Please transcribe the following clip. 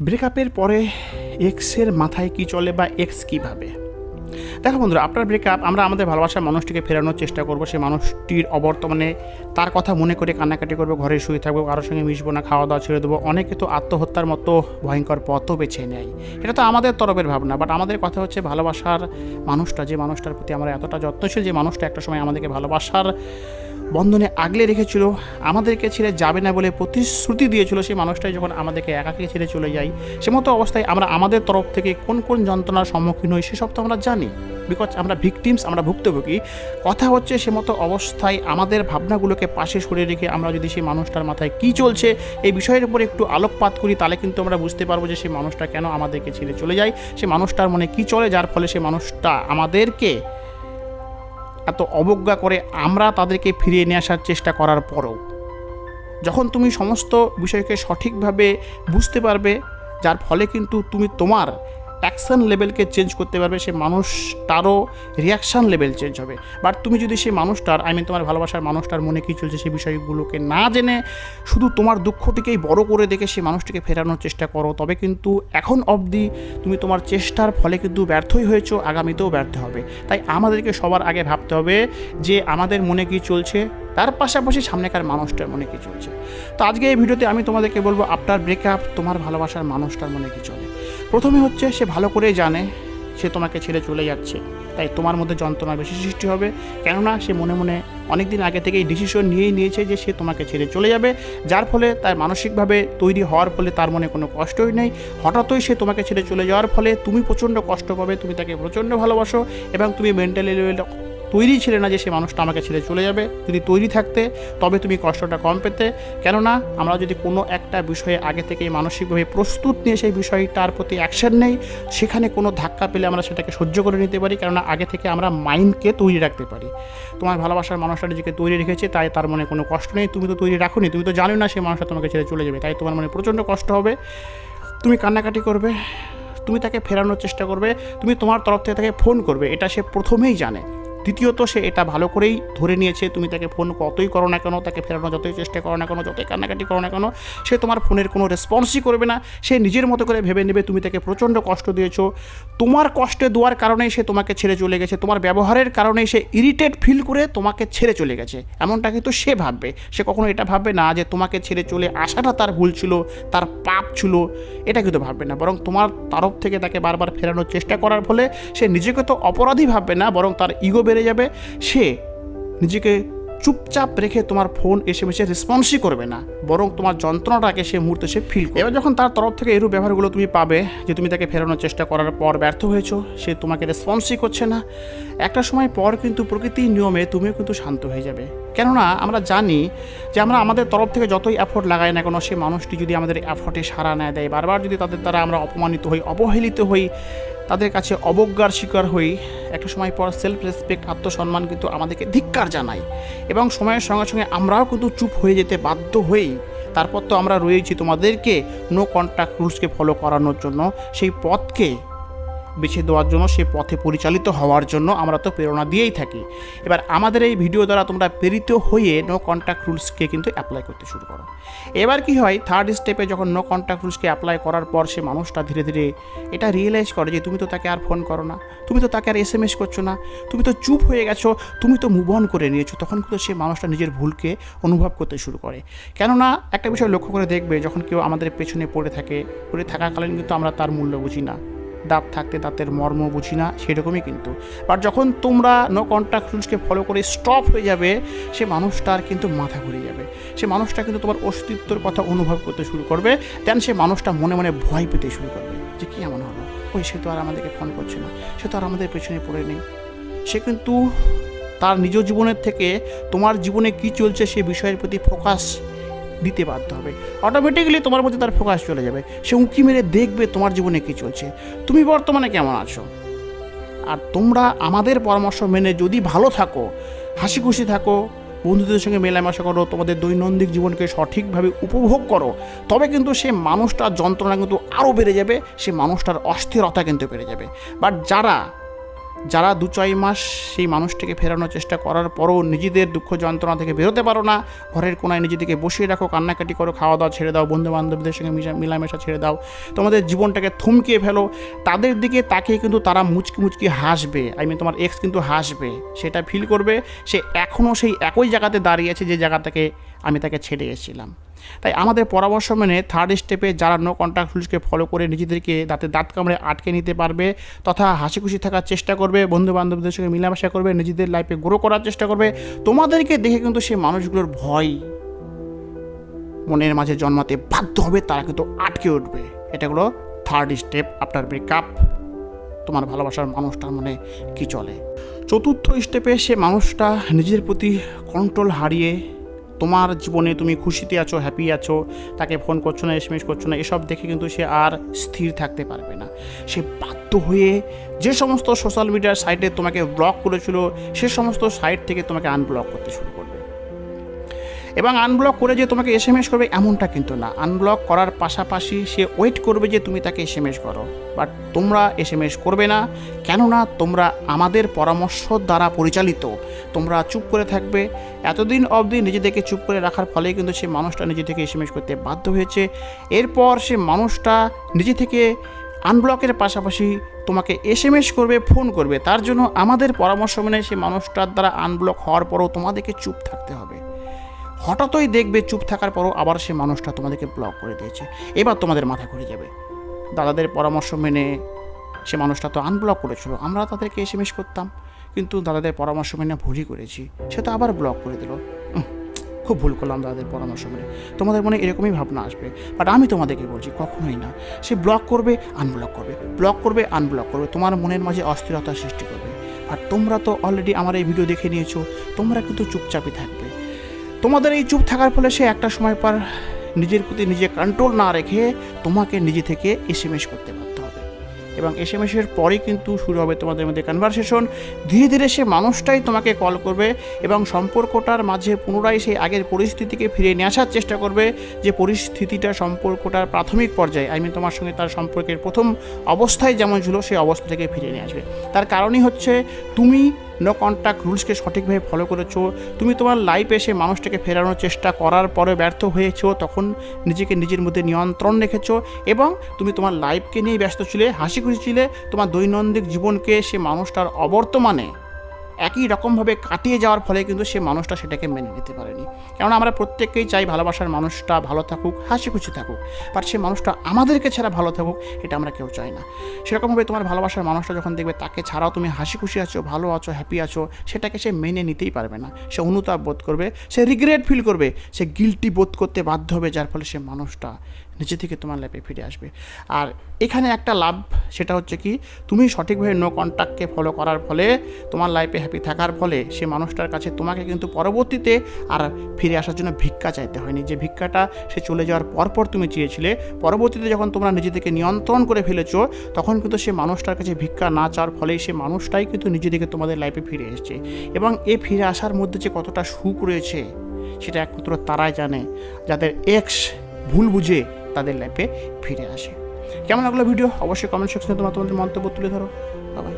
ব্রেকআপের পরে এক্সের মাথায় কি চলে বা এক্স কীভাবে? দেখো বন্ধুরা আপনার ব্রেকআপ আমরা আমাদের ভালোবাসার মানুষটিকে ফেরানোর চেষ্টা করব। সেই মানুষটির অবর্তমানে তার কথা মনে করে কান্নাকাটি করব, ঘরে শুয়ে থাকব, কারোর সঙ্গে মিশবো না খাওয়া দাওয়া ছেড়ে দেবো। অনেকে তো আত্মহত্যার মতো ভয়ঙ্কর পথও বেছে নেয়। এটা তো আমাদের তরফের ভাবনা বাট আমাদের কথা হচ্ছে ভালোবাসার মানুষটা, যে মানুষটার প্রতি আমরা এতটা যত্নশীল, যে মানুষটা একটা সময় আমাদেরকে ভালোবাসার বন্ধনে আগলে রেখেছিল, আমাদেরকে ছেড়ে যাবে না বলে প্রতিশ্রুতি দিয়েছিল সেই মানুষটাই যখন আমাদেরকে একাকে ছেড়ে চলে যায়। সে মতো অবস্থায় আমরা আমাদের তরফ থেকে কোন কোন যন্ত্রণার সম্মুখীন হই সেসব তো আমরা জানি। বিকজ আমরা ভিকটিমস আমরা ভুক্তভোগী। কথা হচ্ছে সে মতো অবস্থায় আমাদের ভাবনাগুলোকে পাশে সরিয়ে রেখে আমরা যদি সেই মানুষটার মাথায় কী চলছে এই বিষয়ের উপরে একটু আলোকপাত করি, তাহলে কিন্তু আমরা বুঝতে পারব যে সেই মানুষটা কেন আমাদেরকে ছেড়ে চলে যায়। সে মানুষটার মনে কী চলে, যার ফলে সে মানুষটা আমাদেরকে এত অবজ্ঞা করে আমরা তাদেরকে ফিরিয়ে নিয়ে আসার চেষ্টা করার পরও। যখন তুমি সমস্ত বিষয়কে সঠিকভাবে বুঝতে পারবে, যার ফলে কিন্তু তুমি তোমার অ্যাকশন লেভেলকে চেঞ্জ করতে পারবে, সে মানুষটারও রিয়াকশান লেভেল চেঞ্জ হবে। বাট তুমি যদি সেই মানুষটার আই মিন তোমার ভালোবাসার মানুষটার মনে কী চলছে সেই বিষয়গুলোকে না জেনে, শুধু তোমার দুঃখটিকেই বড় করে দেখে সেই মানুষটিকে ফেরানোর চেষ্টা করো, তবে কিন্তু এখন অবধি তুমি তোমার চেষ্টার ফলে কিন্তু ব্যর্থই হয়েছো, আগামীতেও ব্যর্থ হবে। তাই আমাদেরকে সবার আগে ভাবতে হবে যে আমাদের মনে কী চলছে, তার পাশাপাশি সামনেকার মানুষটার মনে কী চলছে। তো আজকে এই ভিডিওতে আমি তোমাদেরকে বলব আফটার ব্রেকআপ তোমার ভালোবাসার মানুষটার মনে কী চলে? প্রথমে হচ্ছে সে ভালো করেই জানে সে তোমাকে ছেড়ে চলে যাচ্ছে। তাই তোমার মধ্যে যন্ত্রণা বেশি সৃষ্টি হবে। কেননা সে মনে মনে অনেক দিন আগে থেকেই ডিসিশন নিয়েই নিয়েছে যে সে তোমাকে ছেড়ে চলে যাবে। যার ফলে তার মানসিকভাবে তৈরি হওয়ার ফলে তার মনে কোনো কষ্টই নেই। হঠাৎই সে তোমাকে ছেড়ে চলে যাওয়ার ফলে তুমি প্রচণ্ড কষ্ট পাবে, তুমি তাকে প্রচণ্ড ভালোবাসো এবং তুমি মেন্টালি লেভেল তৈরি ছিলে না যে সে মানুষটা আমাকে ছেড়ে চলে যাবে। যদি তৈরি থাকতে, তবে তুমি কষ্টটা কম পেতে। কেননা, আমরা যদি কোনো একটা বিষয়ে আগে থেকেই মানসিকভাবে প্রস্তুত নিয়ে সেই বিষয়টার প্রতি অ্যাকশন নেই, সেখানে কোনো ধাক্কা পেলে আমরা সেটাকে সহ্য করে নিতে পারি। কেননা, আগে থেকে আমরা মাইন্ডকে তৈরি রাখতে পারি। তোমার ভালোবাসার মানুষটা নিজেকে তৈরি রেখেছে, তাই তার মনে কোনো কষ্ট নেই। তুমি তো তৈরি রাখোনি, তুমি তো জানো না সেই মানুষটা তোমাকে ছেড়ে চলে যাবে। তাই তোমার মনে প্রচণ্ড কষ্ট হবে। তুমি কান্নাকাটি করবে, তুমি তাকে ফেরানোর চেষ্টা করবে, তুমি তোমার তরফ থেকে তাকে ফোন করবে। এটা সে প্রথমেই জানে। দ্বিতীয়ত সে এটা ভালো করেই ধরে নিয়েছে, তুমি তাকে ফোন কতই করো না কেন, তাকে ফেরানোর যতই চেষ্টা করো না কেন, যতই কান্নাকাটি করো না কেন, সে তোমার ফোনের কোনো রেসপন্সই করবে না। সে নিজের মতো করে ভেবে নেবে তুমি তাকে প্রচণ্ড কষ্ট দিয়েছ। তোমার কষ্টে দেওয়ার কারণেই সে তোমাকে ছেড়ে চলে গেছে। তোমার ব্যবহারের কারণেই সে ইরিটেট ফিল করে তোমাকে ছেড়ে চলে গেছে। এমনটা কিন্তু সে ভাববে। সে কখনো এটা ভাববে না যে তোমাকে ছেড়ে চলে আসাটা তার ভুল ছিল, তার পাপ ছিল। এটা কিন্তু ভাববে না। বরং তোমার তরফ থেকে তাকে বারবার ফেরানোর চেষ্টা করার ফলে সে নিজেকে তো অপরাধী ভাববে না, বরং তার ইগো বেড়ে যাবে, সে নিজেকে চুপচাপ রেখে তোমার ফোন এসে মেসে রেসপন্সই করবে না, বরং তোমার যন্ত্রণাটাকে সে মুহূর্তে সে ফিল এবার যখন তার তরফ থেকে এরূপ ব্যবহারগুলো তুমি পাবে, যে তুমি তাকে ফেরানোর চেষ্টা করার পর ব্যর্থ হয়েছো, সে তোমাকে রেসপন্সই করছে না। একটা সময় পর কিন্তু প্রকৃতির নিয়মে তুমিও কিন্তু শান্ত হয়ে যাবে। কেননা আমরা জানি যে আমরা আমাদের তরফ থেকে যতই এফোর্ট লাগাই না কেন সে মানুষটি যদি আমাদের এফোর্টে সাড়া না দেয়, বারবার যদি তাদের দ্বারা আমরা অপমানিত হই, অবহেলিত হই, তাদের কাছে অবজ্ঞার শিকার হই, একটা সময় পর সেলফ রেসপেক্ট আত্মসম্মান কিন্তু আমাদেরকে ধিক্কার জানায় এবং সময়ের সঙ্গে সঙ্গে আমরাও কিন্তু চুপ হয়ে যেতে বাধ্য হই। তারপর তো আমরা রয়েছি তোমাদেরকে নো কন্ট্যাক্ট রুলসকে ফলো করানোর জন্য। সেই পথকে বেছে দেওয়ার জন্য, সে পথে পরিচালিত হওয়ার জন্য আমরা তো প্রেরণা দিয়েই থাকি। এবার আমাদের এই ভিডিও দ্বারা তোমরা প্রেরিত হয়ে নো কন্ট্যাক্ট রুলসকে কিন্তু অ্যাপ্লাই করতে শুরু করো। এবার কি হয় থার্ড স্টেপে যখন নো কন্ট্যাক্ট রুলসকে অ্যাপ্লাই করার পর সে মানুষটা ধীরে ধীরে এটা রিয়েলাইজ করে যে, তুমি তো তাকে আর ফোন করো না, তুমি তো তাকে আর এস এম এস করছ না, তুমি তো চুপ হয়ে গেছো, তুমি তো মুভ অন করে নিয়েছো। তখন কিন্তু সে মানুষটা নিজের ভুলকে অনুভব করতে শুরু করে। কেননা, একটা বিষয় লক্ষ্য করে দেখবে, যখন কেউ আমাদের পেছনে পড়ে থাকে, পড়ে থাকাকালীন কিন্তু আমরা তার মূল্য বুঝি না। দাঁত থাকতে দাঁতের মর্ম বুঝি না, সেরকমই কিন্তু। বাট যখন তোমরা নো কন্ট্যাক্ট রুলসকে ফলো করে স্টপ হয়ে যাবে, সে মানুষটার কিন্তু মাথা ঘুরে যাবে। সে মানুষটা কিন্তু তোমার অস্তিত্বর কথা অনুভব করতে শুরু করবে দেন সে মানুষটা মনে মনে ভয় পেতে শুরু করবে যে কী এমন হলো? ওই সে তো আর আমাদেরকে ফোন করছে না, সে তো আর আমাদের পেছনে পড়ে নেই। সে কিন্তু তার নিজ জীবনের থেকে তোমার জীবনে কী চলছে সে বিষয়ের প্রতি ফোকাস দিতে বাধ্য হবে। অটোমেটিক্যালি তোমার মধ্যে তার ফোকাস চলে যাবে। সে উঁকি মেরে দেখবে তোমার জীবনে কী চলছে। তুমি বর্তমানে কেমন আছো? আর তোমরা আমাদের পরামর্শ মেনে যদি ভালো থাকো হাসি খুশি থাকো, বন্ধুদের সঙ্গে মেলামেশা করো, তোমাদের দৈনন্দিন জীবনকে সঠিকভাবে উপভোগ করো, তবে কিন্তু সে মানুষটার যন্ত্রণা কিন্তু আরও বেড়ে যাবে, সে মানুষটার অস্থিরতা কিন্তু বেড়ে যাবে। বাট যারা যারা দু ছয় মাস সেই মানুষটিকে ফেরানোর চেষ্টা করার পরও নিজেদের দুঃখ যন্ত্রণা থেকে বেরোতে পারো না, ঘরের কোনায় নিজেদেরকে বসিয়ে রাখো, কান্নাকাটি করো খাওয়া দাওয়া ছেড়ে দাও বন্ধু বান্ধবদের সঙ্গে মিলামেশা ছেড়ে দাও, তোমাদের জীবনটাকে থমকিয়ে ফেলো, তাদের দিকে তাকে কিন্তু তারা মুচকি মুচকি হাসবে আই মিন তোমার এক্স কিন্তু হাসবে, সেটা ফিল করবে, সে এখনও সেই একই জায়গাতে দাঁড়িয়ে আছে যে জায়গা থেকে আমি তাকে ছেড়ে এসেছিলাম। তাই আমাদের পরামর্শ মেনে থার্ড স্টেপে যারা নো কন্ট্যাক্ট রুলসকে ফলো করে নিজেদেরকে দাঁতে দাঁত কামড়ে আটকে নিতে পারবে তথা হাসি খুশি থাকার চেষ্টা করবে বন্ধু বান্ধবদের সঙ্গে মেলামেশা করবে, নিজেদের লাইফে গ্রো করার চেষ্টা করবে। তোমাদেরকে দেখে কিন্তু সেই মানুষগুলোর ভয় মনের মাঝে জন্মাতে বাধ্য হবে, তারা কিন্তু আটকে উঠবে। এটা হলো থার্ড স্টেপ আফটার ব্রেকআপ তোমার ভালোবাসার মানুষটার মনে কি চলে? চতুর্থ স্টেপে সে মানুষটা নিজের প্রতি কন্ট্রোল হারিয়ে তোমার জীবনে তুমি খুশিতে আছো হ্যাপি আছো, তাকে ফোন করছ না এসএমএস করছ না, এসব দেখে কিন্তু সে আর স্থির থাকতে পারবে না। সে বাধ্য হয়ে যে সমস্ত সোশ্যাল মিডিয়ার সাইটে তোমাকে ব্লক করেছিল, সে সমস্ত সাইট থেকে তোমাকে আনব্লক করতে শুরু করবে। এবং আনব্লক করে যে তোমাকে এস এম এস করবে এমনটা কিন্তু না। আনব্লক করার পাশাপাশি সে ওয়েট করবে যে তুমি তাকে এস এম এস করো। বাট তোমরা এস এম এস করবে না, কেননা তোমরা আমাদের পরামর্শ দ্বারা পরিচালিত। তোমরা চুপ করে থাকবে। এতদিন অবধি নিজেদেরকে চুপ করে রাখার ফলে কিন্তু সে মানুষটা নিজে থেকে এস এম এস করতে বাধ্য হয়েছে। এরপর সে মানুষটা নিজে থেকে আনব্লকের পাশাপাশি তোমাকে এস এম এস করবে ফোন করবে। তার জন্য আমাদের পরামর্শ মেনে সে মানুষটার দ্বারা আনব্লক হওয়ার পরও তোমাদেরকে চুপ থাকতে হবে। হঠাৎই দেখবে চুপ থাকার পরও আবার সে মানুষটা তোমাদেরকে ব্লক করে দিয়েছে। এবার তোমাদের মাথা ঘুরে যাবে। দাদাদের পরামর্শ মেনে সে মানুষটা তো আনব্লক করেছিল। আমরা তাদেরকে এসএমএস করতাম, কিন্তু দাদাদের পরামর্শ মেনে ভুলই করেছি। সে তো আবার ব্লক করে দিল। খুব ভুল করলাম দাদাদের পরামর্শ মেনে। তোমাদের মনে এরকমই ভাবনা আসবে। বাট আমি তোমাদেরকে বলছি, কখনোই না। সে ব্লক করবে আনব্লক করবে। ব্লক করবে আনব্লক করবে। তোমার মনের মাঝে অস্থিরতা সৃষ্টি করবে। আর তোমরা তো অলরেডি আমার এই ভিডিও দেখে নিয়েছো। তোমরা কিন্তু চুপচাপই থাকবে। তোমাদের এই চুপ থাকার ফলে সে একটা সময় পর নিজের প্রতি নিজে কন্ট্রোল না রেখে তোমাকে নিজে থেকে এসএমএস করতে বাধ্য হবে। এবং এসএমএসের পরেই কিন্তু শুরু হবে তোমাদের মধ্যে কনভারসেশন ধীরে ধীরে সে মানুষটাই তোমাকে কল করবে এবং সম্পর্কটার মাঝে পুনরায় সেই আগের পরিস্থিতিকে ফিরিয়ে নিয়ে আসার চেষ্টা করবে যে পরিস্থিতিটা সম্পর্কটার প্রাথমিক পর্যায়ে আই মিন তোমার সঙ্গে তার সম্পর্কের প্রথম অবস্থায় যেমন ছিল সেই অবস্থা থেকে ফিরিয়ে নিয়ে আসবে। তার কারণই হচ্ছে তুমি নো কন্ট্যাক্ট রুলসকে সঠিকভাবে ফলো করেছ। তুমি তোমার লাইফে এসে মানুষটাকে ফেরানোর চেষ্টা করার পরে ব্যর্থ হয়েছো, তখন নিজেকে নিজের মধ্যে নিয়ন্ত্রণ রেখেছো এবং তুমি তোমার লাইফকে নিয়ে ব্যস্ত ছিলে, হাসি খুশি ছিলে, তোমার দৈনন্দিন জীবনকে সে মানুষটার অবর্তমানে। একই রকমভাবে কাটিয়ে যাওয়ার ফলে কিন্তু সে মানুষটা সেটাকে মেনে নিতে পারেনি। কেননা আমরা প্রত্যেককেই চাই ভালোবাসার মানুষটা ভালো থাকুক হাসি খুশি থাকুক। বাট সে মানুষটা আমাদেরকে ছাড়া ভালো থাকুক, এটা আমরা কেউ চাই না। সেরকমভাবে তোমার ভালোবাসার মানুষটা যখন দেখবে, তাকে ছাড়াও তুমি হাসি খুশি আছো, ভালো আছো হ্যাপি আছো, সেটাকে সে মেনে নিতেই পারবে না। সে অনুতাপ বোধ করবে, সে রিগ্রেট ফিল করবে, সে গিলটি বোধ করতে বাধ্য হবে, যার ফলে সে মানুষটা নিজে থেকে তোমার লাইফে ফিরে আসবে। আর এখানে একটা লাভ, সেটা হচ্ছে কি, তুমি সঠিকভাবে নো কন্ট্যাক্টকে ফলো করার ফলে, তোমার লাইফে হ্যাপি থাকার ফলে, সে মানুষটার কাছে তোমাকে কিন্তু পরবর্তীতে আর ফিরে আসার জন্য ভিক্ষা চাইতে হয়নি। যে ভিক্ষাটা সে চলে যাওয়ার পরপর তুমি চেয়েছিলে, পরবর্তীতে যখন তোমরা নিজেদেরকে নিয়ন্ত্রণ করে ফেলেছো, তখন কিন্তু সে মানুষটার কাছে ভিক্ষা না চাওয়ার ফলেই সে মানুষটাই কিন্তু নিজেদেরকে তোমাদের লাইফে ফিরে এসেছে। এবং এ ফিরে আসার মধ্যে যে কতটা সুখ রয়েছে, সেটা একমাত্র তারাই জানে। যাদের এক্স ভুল বুঝে তাদের লাইফে ফিরে আসে। কেমন লাগল ভিডিও অবশ্যই কমেন্ট সেকশনে তোমার তোমাদের মন্তব্য তুলে ধরো। বাবাই